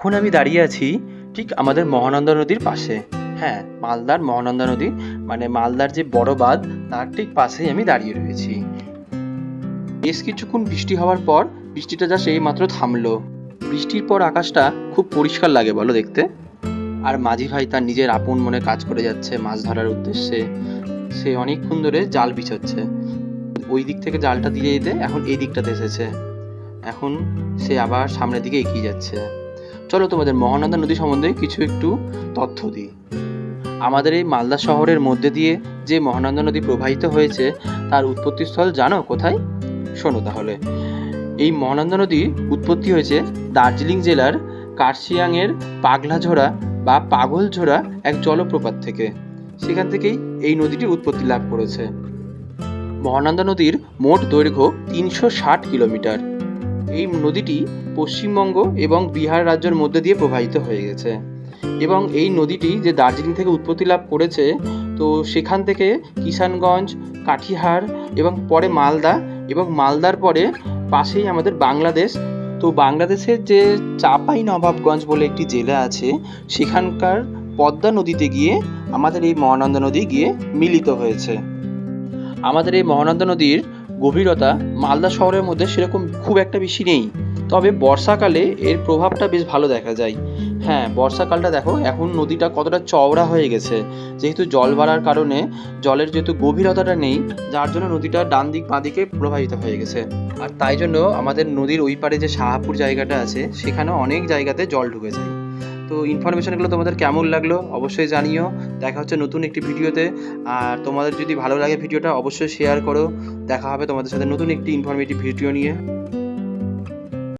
এখন আমি দাঁড়িয়ে আছি ঠিক আমাদের মহানন্দা নদীর পাশে। হ্যাঁ মালদার মহানন্দা নদী মানে মালদার যে বড় বাঁধ, তার ঠিক পাশেই আমি দাঁড়িয়ে রয়েছি। বেশ কিছুক্ষণ বৃষ্টি হওয়ার পর বৃষ্টিটা যা সেই মাত্র থামলো। বৃষ্টির পর আকাশটা খুব পরিষ্কার লাগে বলো দেখতে। আর মাঝি ভাই তার নিজের আপন মনে কাজ করে যাচ্ছে মাছ ধরার উদ্দেশ্যে। সে অনেকক্ষণ ধরে জাল বিছাচ্ছে। ওই দিক থেকে জালটা দিয়ে দিতে এখন এই দিকটাতে এসেছে। এখন সে আবার সামনের দিকে এগিয়ে যাচ্ছে। চলো তোমাদের মহানন্দা নদী সম্বন্ধে কিছু একটু তথ্য দিই। আমাদের এই মালদা শহরের মধ্যে দিয়ে যে মহানন্দা নদী প্রবাহিত হয়েছে, তার উৎপত্তিস্থল জানো কোথায়? শোনো তাহলে। এই মহানন্দা নদীর উৎপত্তি হয়েছে দার্জিলিং জেলার কার্শিয়াংয়ের পাগলাঝোড়া বা পাগলঝোড়া এক জলপ্রপাত থেকে। সেখান থেকেই এই নদীটি উৎপত্তি লাভ করেছে। মহানন্দা নদীর মোট দৈর্ঘ্য তিনশো ষাট কিলোমিটার। এই নদীটি পশ্চিমবঙ্গ এবং বিহার রাজ্যের মধ্যে দিয়ে প্রবাহিত হয়ে গেছে। এবং এই নদীটি যে দার্জিলিং থেকে উৎপত্তি লাভ করেছে, তো সেখান থেকে কিষানগঞ্জ, কাঠিহার এবং পরে মালদা এবং মালদার পরে পাশেই আমাদের বাংলাদেশ। তো বাংলাদেশের যে চাপাই নবাবগঞ্জ বলে একটি জেলা আছে, সেখানকার পদ্মা নদীতে গিয়ে আমাদের এই মহানন্দা নদী গিয়ে মিলিত হয়েছে। আমাদের এই মহানন্দা নদীর গভীরতা মালদা শহরের মধ্যে সেরকম খুব একটা বেশি নেই। তবে বর্ষাকালে এর প্রভাবটা বেশ ভালো দেখা যায়। হ্যাঁ বর্ষাকালটা দেখো, এখন নদীটা কতটা চওড়া হয়ে গেছে। যেহেতু জল বাড়ার কারণে জলের যেহেতু গভীরতাটা নেই, যার জন্য নদীটা ডান দিক বাঁ দিকে প্রবাহিত হয়ে গেছে। আর তাই জন্য আমাদের নদীর ওই পারে যে শাহাপুর জায়গাটা আছে সেখানে অনেক জায়গাতে জল ঢুকে যায়। তো ইনফরমেশনগুলো তোমাদের কেমন লাগল অবশ্যই জানিও। দেখা হচ্ছে নতুন একটি ভিডিওতে। আর তোমাদের যদি ভালো লাগে ভিডিওটা, অবশ্যই শেয়ার করো। দেখা হবে তোমাদের সাথে নতুন একটি ইনফরমেটিভ ভিডিও নিয়ে।